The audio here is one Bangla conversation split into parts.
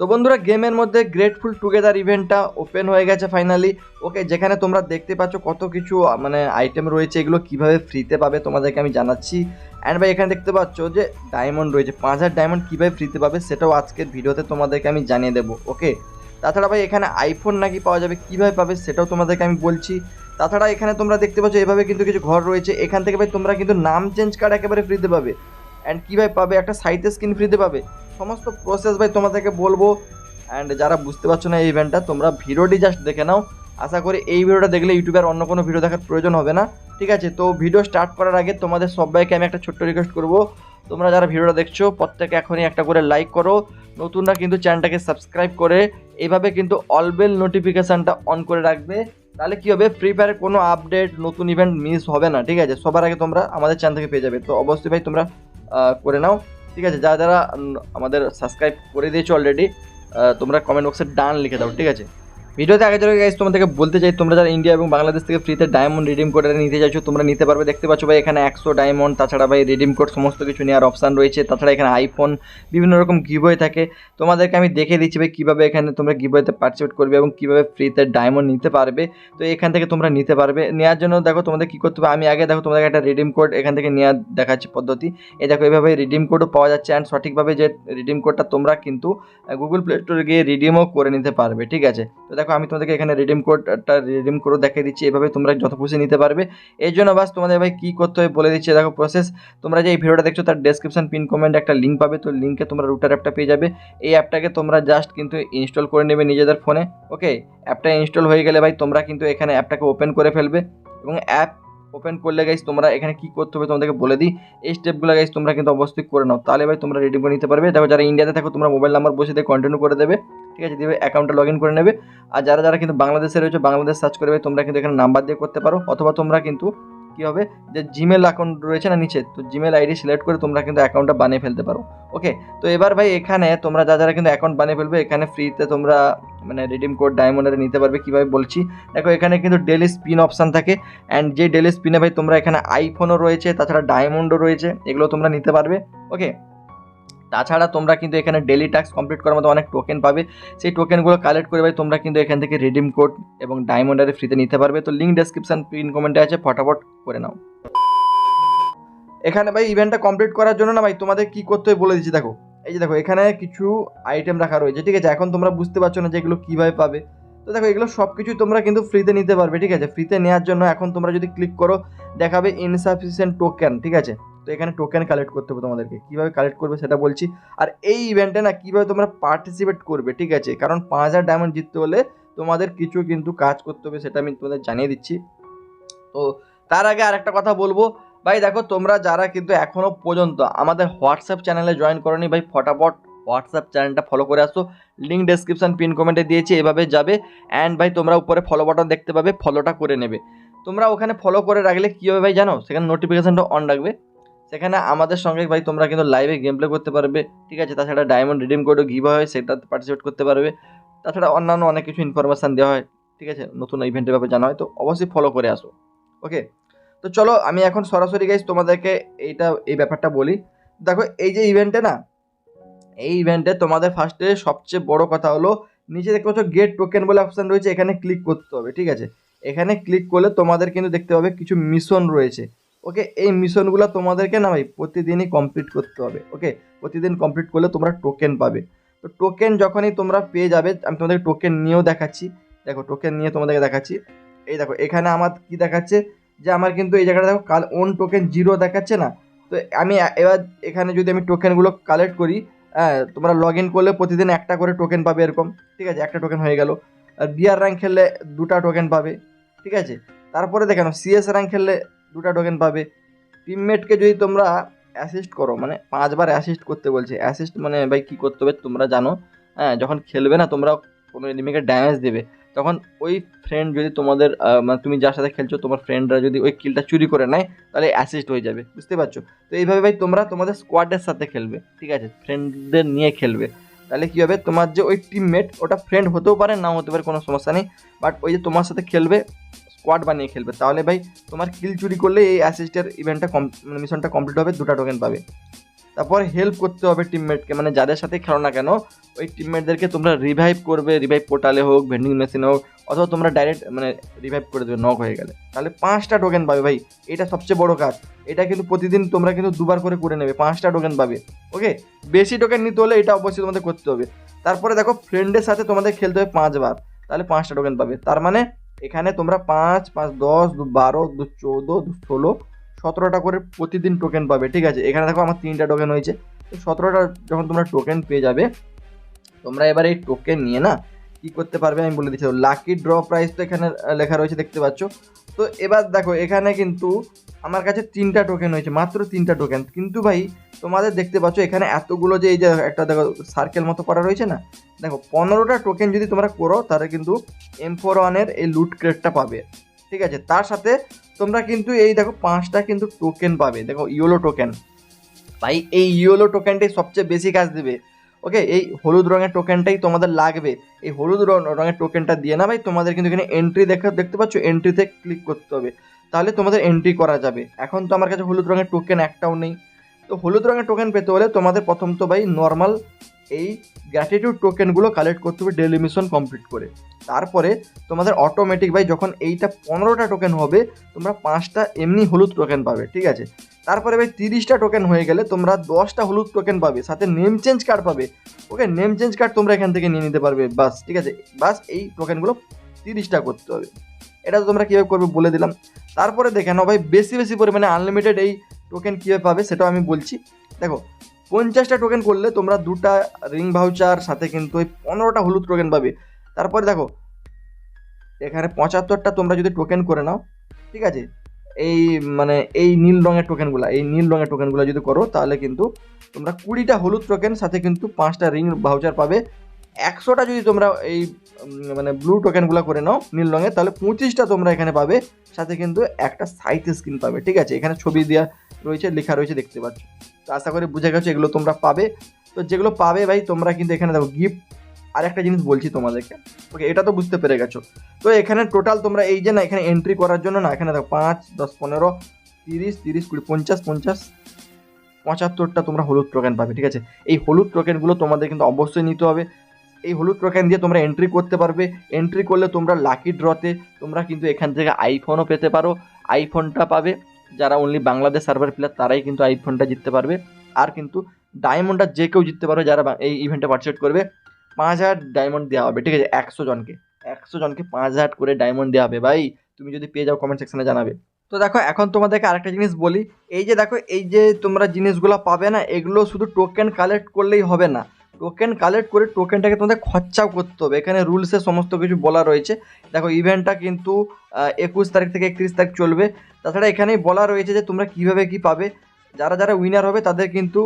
তো বন্ধুরা, গেমের মধ্যে গ্রেটফুল টুগেদার ইভেন্টটা ওপেন হয়ে গেছে ফাইনালি ওকে যেখানে তোমরা দেখতে পাচ্ছ কত কিছু মানে আইটেম রয়েছে, এগুলো কীভাবে ফ্রিতে পাবে তোমাদেরকে আমি জানাচ্ছি। অ্যান্ড ভাই, এখানে দেখতে পাচ্ছ যে ডায়মন্ড রয়েছে, পাঁচ হাজার ডায়মন্ড কীভাবে ফ্রিতে পাবে সেটাও আজকের ভিডিওতে তোমাদেরকে আমি জানিয়ে দেবো ওকে তাছাড়া ভাই, এখানে আইফোন নাকি পাওয়া যাবে, কীভাবে পাবে সেটাও তোমাদেরকে আমি বলছি। তাছাড়া এখানে তোমরা দেখতে পাচ্ছ এভাবে কিন্তু কিছু ঘর রয়েছে, এখান থেকে ভাই তোমরা কিন্তু নাম চেঞ্জ কার্ড একেবারে ফ্রিতে পাবে। অ্যান্ড কীভাবে পাবে, একটা সাইটে স্ক্রিন ফ্রিতে পাবে। সমস্ত প্রসেস ভাই তোমাদেরকে বলব। অ্যান্ড যারা বুঝতে পারছ না এই ইভেন্টটা তোমরা ভিডিওটি জাস্ট দেখে নাও। আশা করি এই ভিডিওটা দেখলে ইউটিউবের অন্য কোনো ভিডিও দেখার প্রয়োজন হবে না। ঠিক আছে, তো ভিডিও স্টার্ট করার আগে তোমাদের সবাইকে আমি একটা ছোট্ট রিকোয়েস্ট করব। তোমরা যারা ভিডিওটা দেখছ প্রত্যেকে এখনই একটা করে লাইক করো। নতুনরা কিন্তু চ্যানেলটাকে সাবস্ক্রাইব করে এইভাবে কিন্তু অলবেল নোটিফিকেশানটা অন করে রাখবে। তাহলে কী হবে ফ্রি ফায়ারের কোনো আপডেট নতুন ইভেন্ট মিস হবে না। ঠিক আছে, সবার আগে তোমরা আমাদের চ্যানেল থেকে পেয়ে যাবে। তো অবশ্যই ভাই তোমরা করে নাও। ঠিক আছে, যারা যারা আমাদের সাবস্ক্রাইব করে দিয়েছ অলরেডি তোমরা কমেন্ট বক্সে ডান লিখে দাও, ঠিক আছে? ভিডিওতে আগে চলে গাইজ তোমাদেরকে বলতে চাই, তোমরা যারা ইন্ডিয়া এবং বাংলাদেশ থেকে ফ্রিতে ডায়মন্ড রিডিম কোড নিতে চাইছো, তোমরা নিতে পারবে। দেখতে পাচ্ছ ভাই, এখানে একশো ডায়মন্ড তাছাড়া ভাই রিডিম কোড সমস্ত কিছু নেওয়ার অপশান রয়েছে। তাছাড়া এখানে আইফোন বিভিন্ন রকম গিভওয়ে থাকে। তোমাদেরকে আমি দেখে দিচ্ছি ভাই, কীভাবে এখানে তোমরা গিভওয়েতে পার্টিসিপেট করবে এবং কীভাবে ফ্রিতে ডায়মন্ড নিতে পারবে। তো এখান থেকে তোমরা নিতে পারবে। নেওয়ার জন্য দেখো তোমাদের কী করতে হবে, আমি আগে দেখো তোমাদের একটা রিডিম কোড এখান থেকে নেওয়ার দেখাচ্ছি পদ্ধতি। এই দেখো এইভাবে রিডিম কোডও পাওয়া যাচ্ছে অ্যান্ড সঠিকভাবে যে রিডিম কোডটা তোমরা কিন্তু গুগল প্লে স্টোরে গিয়ে রিডিমও করে নিতে পারবে, ঠিক আছে? তো আমি তোমাদেরকে এখানে রিডিম কোডটা রিডিম করে দেখিয়ে দিচ্ছি, এভাবে তোমরা যত খুশি নিতে পারবে। এই জন্য বাস তোমাদের ভাই কী করতে হবে বলে দিচ্ছি, দেখো প্রসেস তোমরা যে এই ভিডিওটা দেখছ, তার ডেসক্রিপশন পিন কমেন্ট একটা লিঙ্ক পাবে, তো লিঙ্কে তোমরা রুটার অ্যাপটা পেয়ে যাবে। এই অ্যাপটাকে তোমরা জাস্ট কিন্তু ইনস্টল করে নেবে নিজেদের ফোনে ওকে অ্যাপটা ইনস্টল হয়ে গেলে ভাই তোমরা কিন্তু এখানে অ্যাপটাকে ওপেন করে ফেলবে। এবং অ্যাপ ওপেন করলে গাইস তোমরা এখানে কি করতে হবে তোমাদেরকে বলে দিই। এই স্টেপগুলো গাইস তোমরা কিন্তু অবশ্যই করে নাও। তাহলে ভাই তোমরা রেডি করে নিতে পারবে। দেখো, যারা ইন্ডিয়াতে থাকো, তোমরা মোবাইল নাম্বার বসে দিয়ে কন্টিনিউ করে দেবে। ঠিক আছে দিবে অ্যাকাউন্টটা লগ ইন করে নেবে। আর যারা যারা কিন্তু বাংলাদেশে রয়েছে, বাংলাদেশ সার্চ করবে, তোমরা কিন্তু এখানে নাম্বার দিয়ে করতে পারো। অথবা তোমরা কিন্তু কী হবে, যে জিমেল অ্যাকাউন্ট রয়েছে না নিচে, তো জিমেল আইডি সিলেক্ট করে তোমরা কিন্তু অ্যাকাউন্টটা বানিয়ে ফেলতে পারো। ওকে তো এবার ভাই, এখানে তোমরা যা, যারা কিন্তু অ্যাকাউন্ট বানিয়ে ফেলবে, এখানে ফ্রিতে তোমরা মানে রিডিম কোড ডায়মন্ডের নিতে পারবে, কীভাবে বলছি। দেখো, এখানে কিন্তু ডেলি স্পিন অপশান থাকে। অ্যান্ড যে ডেলি স্পিনে ভাই, তোমরা এখানে আইফোনও রয়েছে, তাছাড়া ডায়মন্ডও রয়েছে, এগুলো তোমরা নিতে পারবে। ওকে তাছাড়া তোমরা কিন্তু এখানে ডেলি টাস্ক কমপ্লিট করার মতো অনেক টোকেন পাবে। সেই টোকেনগুলো কালেক্ট করে ভাই তোমরা কিন্তু এখান থেকে রিডিম কোড এবং ডায়মন্ডারে ফ্রিতে নিতে পারবে। তো লিঙ্ক ডেসক্রিপশন পিন কমেন্টে আছে, ফটাফট করে নাও। এখানে ভাই ইভেন্টটা কমপ্লিট করার জন্য না ভাই তোমাদের কি করতে হবে বলে দিচ্ছি, দেখো। এই যে দেখো, এখানে কিছু আইটেম রাখা রয়েছে, ঠিক আছে? এখন তোমরা বুঝতে পারছ না যে এগুলো কীভাবে পাবে। তো দেখো, এগুলো সব কিছুই তোমরা কিন্তু ফ্রিতে নিতে পারবে, ঠিক আছে? ফ্রিতে নেওয়ার জন্য এখন তোমরা যদি ক্লিক করো, দেখাবে ইনসাফিসিয়েন্ট টোকেন ঠিক আছে? তো এখানে টোকেন কালেক্ট করতে হবে তোমাদেরকে। কীভাবে কালেক্ট করবে সেটা বলছি। আর এই ইভেন্টে না কীভাবে তোমরা পার্টিসিপেট করবে, ঠিক আছে? কারণ পাঁচ হাজার ডায়মন্ড জিততে হলে তোমাদের কিছু কিন্তু কাজ করতে হবে, সেটা আমি তোমাদের জানিয়ে দিচ্ছি। তো তার আগে আরেকটা কথা বলব। ভাই দেখো, তোমরা যারা কিন্তু এখনও পর্যন্ত আমাদের হোয়াটসঅ্যাপ চ্যানেলে জয়েন করনি, ভাই ফটাফট হোয়াটসঅ্যাপ চ্যানেলটা ফলো করে আসো। লিঙ্ক ডেসক্রিপশন পিন কমেন্টে দিয়েছি, এভাবে যাবে। অ্যান্ড ভাই তোমরা উপরে ফলো বাটন দেখতে পাবে ফলোটা করে নেবে। তোমরা ওখানে ফলো করে রাখলে কী হবে ভাই জানো? সেখানে নোটিফিকেশানটা অন রাখবে। সেখানে আমাদের সঙ্গে ভাই তোমরা কিন্তু লাইভে গেম প্লে করতে পারবে। ঠিক আছে, তাছাড়া ডায়মন্ড রিডিম কোডও গিভ হয় সেটাতে পার্টিসিপেট করতে পারবে। তাছাড়া অন্যান্য অনেক কিছু ইনফরমেশান দেওয়া হয়, ঠিক আছে, নতুন ইভেন্টের ব্যাপারে জানা হয়, তো অবশ্যই ফলো করে আসো। ওকে তো চলো, আমি এখন সরাসরি গাইজ তোমাদেরকে এইটা, এই ব্যাপারটা বলি। দেখো, এই যে ইভেন্টে না, এই ইভেন্টে তোমাদের ফার্স্টে সবচেয়ে বড় কথা হলো, নিচে দেখতে পাচ্ছ গেট টোকেন বলে অপশান রয়েছে, এখানে ক্লিক করতে হবে, ঠিক আছে? এখানে ক্লিক করলে তোমাদের কিন্তু দেখতে পাবে কিছু মিশন রয়েছে। ওকে, এই মিশনগুলো তোমাদেরকে না ভাই প্রতিদিনই কমপ্লিট করতে হবে, ওকে? প্রতিদিন কমপ্লিট করলে তোমরা টোকেন পাবে। তো টোকেন যখনই তোমরা পেয়ে যাবে, আমি তোমাদের টোকেন নিয়েও দেখাচ্ছি। দেখো টোকেন নিয়ে তোমাদেরকে দেখাচ্ছি। এই দেখো, এখানে আমার কি দেখাচ্ছে? যে আমার কিন্তু এই জায়গাটা দেখো, কাল ওন টোকেন জিরো দেখাচ্ছে না। তো আমি এবার এখানে যদি আমি টোকেনগুলো কালেক্ট করি হ্যাঁ তোমরা লগ ইন করলে প্রতিদিন একটা করে টোকেন পাবে এরকম, ঠিক আছে? একটা টোকেন হয়ে গেল। আর বিআর র্যাঙ্ক খেললে দুটা টোকেন পাবে, ঠিক আছে? তারপরে দেখানো সিএস র্যাঙ্ক খেললে দুটা টোকেন পাবে। টিমমেটকে যদি তোমরা অ্যাসিস্ট করো মানে পাঁচবার অ্যাসিস্ট করতে বলছে অ্যাসিস্ট মানে ভাই কী করতে হবে তোমরা জানো? হ্যাঁ যখন খেলবে না তোমরা কোনো এনিমিকে ড্যামেজ দেবে। তখন ওই ফ্রেন্ড যদি তোমাদের মানে তুমি যার সাথে খেলছো, তোমার ফ্রেন্ডরা যদি ওই কিলটা চুরি করে নেয়, তাহলে অ্যাসিস্ট হয়ে যাবে, বুঝতে পারছ? তো এইভাবে ভাই তোমরা তোমাদের স্কোয়াডের সাথে খেলবে, ঠিক আছে? ফ্রেন্ডদের নিয়ে খেলবে। তাহলে কী হবে? তোমার যে ওই টিমমেট ওটা ফ্রেন্ড হতেও পারে, নাও হতে পারে, কোনো সমস্যা নেই। বাট ওই যে তোমার সাথে খেলবে স্কোয়াড বানিয়ে খেলবে। তাহলে ভাই, তোমার কিল চুরি করলে এই অ্যাসিস্টের ইভেন্টটা কম মানে মিশনটা কমপ্লিট হবে, দুটো টোকেন পাবে। তারপর হেল্প করতে হবে টিমমেটকে মানে যাদের সাথে খেলো না কেন, ওই টিমমেটদেরকে তোমরা রিভাইভ করবে রিভাইভ পোর্টালে হোক ভেন্ডিং মেশিনে হোক, অথবা তোমরা ডাইরেক্ট মানে রিভাইভ করে দেবে নক হয়ে গেলে। তাহলে পাঁচটা টোকেন পাবে ভাই, এটা সবচেয়ে বড় কাজ। এটা কিন্তু প্রতিদিন তোমরা কিন্তু দুবার করে করে নেবে, পাঁচটা টোকেন পাবে। ওকে বেশি টোকেন নিতে হলে এটা অবশ্যই তোমাদের করতে হবে। তারপরে দেখো ফ্রেন্ডের সাথে তোমাদের খেলতে হবে পাঁচবার। তাহলে পাঁচটা টোকেন পাবে। তার মানে এখানে তোমরা পাঁচ পাঁচ, দশ, দু বারো, দু চৌদ্দ, দু ষোলো, সতেরোটা করে প্রতিদিন টোকেন পাবে, ঠিক আছে? এখানে দেখো আমার তিনটা টোকেন হয়েছে। তো সতেরোটা যখন তোমরা টোকেন পেয়ে যাবে, তোমরা এবার এই টোকেন নিয়ে না কি করতে পারবে আমি বলে দিচ্ছি। লাকি ড্র প্রাইস তো এখানে লেখা রয়েছে, দেখতে পাচ্ছ। তো এবার দেখো, এখানে কিন্তু আমার কাছে তিনটা টোকেন হয়েছে মাত্র তিনটা টোকেন কিন্তু ভাই, তোমাদের দেখতে পাচ্ছ, এখানে এতগুলো যে এই যে একটা দেখো সার্কেল মতো করা রয়েছে না? দেখো, পনেরোটা টোকেন যদি তোমরা করো, তাহলে কিন্তু এম ফোর ওয়ানের এই লুট ক্রেটটা পাবে। ঠিক আছে? তার সাথে তোমরা কিন্তু এই দেখো, পাঁচটা কিন্তু টোকেন পাবে। দেখো ইয়োলো টোকেন ভাই, এই ইয়োলো টোকেনটাই সবচেয়ে বেশি কাজ দেবে। ওকে এই হলুদ রঙের টোকেনটাই তোমাদের লাগবে। এই হলুদ রঙের টোকেনটা দিয়ে না ভাই, তোমাদের কিন্তু এখানে এন্ট্রি দেখে, দেখতে পাচ্ছ এন্ট্রিতে ক্লিক করতে হবে। তাহলে তোমাদের এন্ট্রি করা যাবে। এখন তো আমার কাছে হলুদ রঙের টোকেন একটাও নেই। তো হলুদ রঙের টোকেন পেতে হলে তোমাদের প্রথম তো ভাই নর্মাল এই গ্র্যাটিটিউড টোকেনগুলো কালেক্ট করতে হবে ডেলি মিশন কমপ্লিট করে। তারপরে তোমাদের অটোমেটিক ভাই যখন এইটা পনেরোটা টোকেন হবে, তোমরা পাঁচটা এমনি হলুদ টোকেন পাবে, ঠিক আছে? তারপরে ভাই তিরিশটা টোকেন হয়ে গেলে তোমরা দশটা হলুদ টোকেন পাবে, সাথে নেম চেঞ্জ কার্ড পাবে। ওকে নেম চেঞ্জ কার্ড তোমরা এখান থেকে নিয়ে নিতে পারবে, বাস, ঠিক আছে? বাস এই টোকেনগুলো তিরিশটা করতে হবে। এটা তো তোমরা কীভাবে করবে বলে দিলাম। তারপরে দেখে নাও ভাই, বেশি বেশি পরিমাণে আনলিমিটেড এই টোকেন কীভাবে পাবে সেটাও আমি বলছি। দেখো পঞ্চাশটা টোকেন করলে তোমরা দুটা রিং ভাউচার সাথে কিন্তু ওই পনেরোটা হলুদ টোকেন পাবে। তারপরে দেখো, এখানে পঁচাত্তরটা তোমরা যদি টোকেন করে নাও, ঠিক আছে? এই মানে এই নীল রঙের টোকেনগুলো এই নীল রঙের টোকেনগুলো যদি করো, তাহলে কিন্তু তোমরা কুড়িটা হলুদ টোকেন সাথে কিন্তু পাঁচটা রিং ভাউচার পাবে। একশোটা যদি তোমরা এই মানে ব্লু টোকেনগুলো করে নাও নীল রঙের, তাহলে পঁচিশটা তোমরা এখানে পাবে। সাথে কিন্তু একটা সাইট স্ক্রিন পাবে, ঠিক আছে? এখানে ছবি দেওয়া রয়েছে, লেখা রয়েছে, দেখতে পাচ্ছ। তো আশা করি বুঝে গেছো, এগুলো তোমরা পাবে। তো যেগুলো পাবে ভাই, তোমরা কিন্তু এখানে দেখো গিফট আর একটা জিনিস বলছি তোমাদেরকে। ওকে এটা তো বুঝতে পেরে গেছো। তো এখানে টোটাল তোমরা এই যে না, এখানে এন্ট্রি করার জন্য না, এখানে দেখো পাঁচ, দশ, পনেরো, তিরিশ তিরিশ, কুড়ি, পঞ্চাশ পঞ্চাশ, পঁচাত্তরটা তোমরা হলুদ টোকেন পাবে, ঠিক আছে? এই হলুদ টোকেনগুলো তোমাদের কিন্তু অবশ্যই নিতে হবে। এই হলুদ টোকেন দিয়ে তোমরা এন্ট্রি করতে পারবে। এন্ট্রি করলে তোমরা লাকি ড্রতে তোমরা কিন্তু এখান থেকে আইফোনও পেতে পারো। আইফোনটা পাবে। যারা অনলি বাংলাদেশ সার্ভার প্লেয়ার তারাই কিন্তু আইফোনটা জিততে পারবে। আর কিন্তু ডায়মন্ডটা যে কেউ জিততে পারবে, যারা এই ইভেন্টে পার্টিসিপেট করবে, পাঁচ হাজার ডায়মন্ড দেওয়া হবে, ঠিক আছে? একশো জনকে। একশো জনকে পাঁচ হাজার করে ডায়মন্ড দেওয়া হবে, ভাই। তুমি যদি পেয়ে যাও কমেন্ট সেকশনে জানাবে। তো দেখো, এখন তোমাদেরকে আরেকটা জিনিস বলি। এই যে দেখো, এই যে তোমরা জিনিসগুলো পাবে না, এগুলো শুধু টোকেন কালেক্ট করলেই হবে না। টোকেন কালেক্ট করে টোকেনটাকে তোমাদের খরচাও করতে হবে। এখানে রুলসে সমস্ত কিছু বলা রয়েছে। দেখো ইভেন্টটা কিন্তু একুশ তারিখ থেকে একত্রিশ তারিখ চলবে। তাছাড়া এখানেই বলা রয়েছে যে তোমরা কীভাবে কি পাবে। যারা যারা উইনার হবে তাদের কিন্তু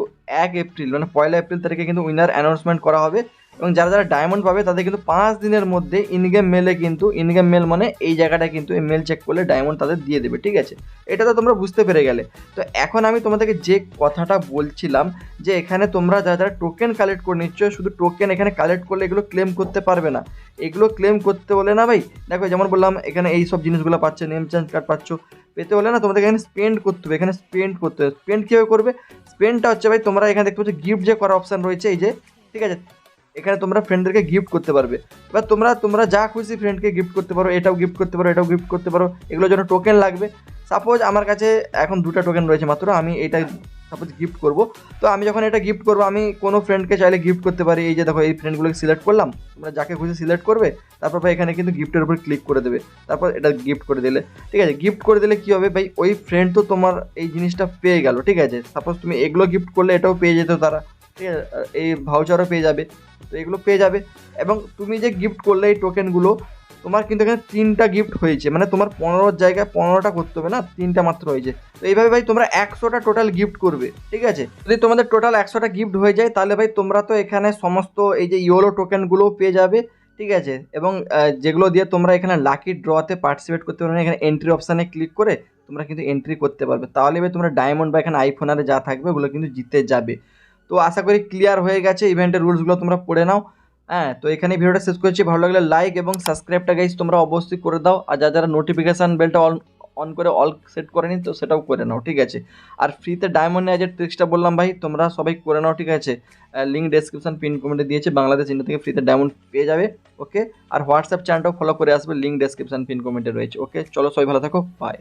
এক এপ্রিল মানে পয়লা এপ্রিল তারিখে কিন্তু উইনার অ্যানাউন্সমেন্ট করা হবে। এবং যারা যারা ডায়মন্ড পাবে, তাদের কিন্তু পাঁচ দিনের মধ্যে ইনগেম মেলে কিন্তু ইনগেম মেল মানে এই জায়গাটা কিন্তু এই মেল চেক করলে ডায়মন্ড তাদের দিয়ে দেবে, ঠিক আছে? এটা তো তোমরা বুঝতে পেরে গেলে। তো এখন আমি তোমাদেরকে যে কথাটা বলছিলাম, যে এখানে তোমরা যারা যারা টোকেন কালেক্ট করে নিচ্ছ, শুধু টোকেন এখানে কালেক্ট করলে এগুলো ক্লেম করতে পারবে না। এগুলো ক্লেম করতে হলে না ভাই, দেখো যেমন বললাম, এখানে এই সব জিনিসগুলো পাচ্ছে নেম চেঞ্জ কার্ড পাচ্ছ, পেতে হলে না তোমাদের এখানে স্পেন্ড করতে হবে, এখানে স্পেন্ড করতে হবে। স্পেন্ড কীভাবে করবে? স্পেন্ডটা হচ্ছে ভাই, তোমরা এখানে দেখতে পাচ্ছ গিফট যে করার অপশান রয়েছে, এই যে, ঠিক আছে? এখানে তোমরা ফ্রেন্ডদেরকে গিফট করতে পারবে। এবার তোমরা তোমরা যা খুশি ফ্রেন্ডকে গিফট করতে পারো, এটাও গিফট করতে পারো, এটাও গিফট করতে পারো, এগুলোর জন্য টোকেন লাগবে। সাপোজ আমার কাছে এখন দুটা টোকেন রয়েছে মাত্র, আমি এটা সাপোজ গিফট করব। তো আমি যখন এটা গিফট করব, আমি কোনো ফ্রেন্ডকে চাইলে গিফট করতে পারি। এই যে দেখো, এই ফ্রেন্ডগুলোকে সিলেক্ট করলাম, তোমরা যাকে খুশি সিলেক্ট করবে, তারপর ভাই এখানে কিন্তু গিফটের উপর ক্লিক করে দেবে। তারপর এটা গিফট করে দিলে। ঠিক আছে গিফট করে দিলে কী হবে ভাই? ওই ফ্রেন্ড তো তোমার এই জিনিসটা পেয়ে গেল, ঠিক আছে? সাপোজ তুমি এগুলো গিফট করলে এটাও পেয়ে যেত তারা, ঠিক আছে? এই ভাউচারও পেয়ে যাবে। তো এগুলো পেয়ে যাবে। এবং তুমি যে গিফট করলে এই টোকেনগুলো তোমার কিন্তু এখানে তিনটা গিফট হয়েছে। মানে তোমার পনেরোর জায়গায় পনেরোটা করতে হবে না, তিনটা মাত্র হয়েছে। তো এইভাবে ভাই তোমরা একশোটা টোটাল গিফট করবে, ঠিক আছে? যদি তোমাদের টোটাল একশোটা গিফট হয়ে যায়, তাহলে ভাই তোমরা তো এখানে সমস্ত এই যে ইয়োলো টোকেনগুলোও পেয়ে যাবে, ঠিক আছে? এবং যেগুলো দিয়ে তোমরা এখানে লাকি ড্রতে পার্টিসিপেট করতে পারবে এখানে এন্ট্রি অপশানে ক্লিক করে তোমরা কিন্তু এন্ট্রি করতে পারবে। তাহলে ভাই তোমরা ডায়মন্ড বা এখানে আইফোন আরে যা থাকবে, ওগুলো কিন্তু জিতে যাবে। তো আশা করি ক্লিয়ার হয়ে গেছে ইভেন্টের রুলসগুলো তোমরা পড়ে নাও। হ্যাঁ তো এখানে ভিডিওটা শেষ করছি। ভালো লাগলে লাইক এবং সাবস্ক্রাইবটা গাইজ তোমরা অবশ্যই করে দাও। আর যারা যারা নোটিফিকেশান বেলটা অন অন করে অল সেট করে নিই তো সেটাও করে নাও, ঠিক আছে? আর ফ্রিতে ডায়মন্ড নেওয়ার যে ট্রিক্সটা বললাম ভাই, তোমরা সবাই করে নাও, ঠিক আছে? লিঙ্ক ডেসক্রিপশন পিন কমেন্টে দিয়েছে, বাংলাদেশ ইন্ডিয়া থেকে ফ্রিতে ডায়মন্ড পেয়ে যাবে ওকে আর হোয়াটসঅ্যাপ চ্যানেলটাও ফলো করে আসবে লিঙ্ক ডেসক্রিপশন পিন কমেন্টে রয়েছে ওকে চলো সবাই ভালো থাকো বাই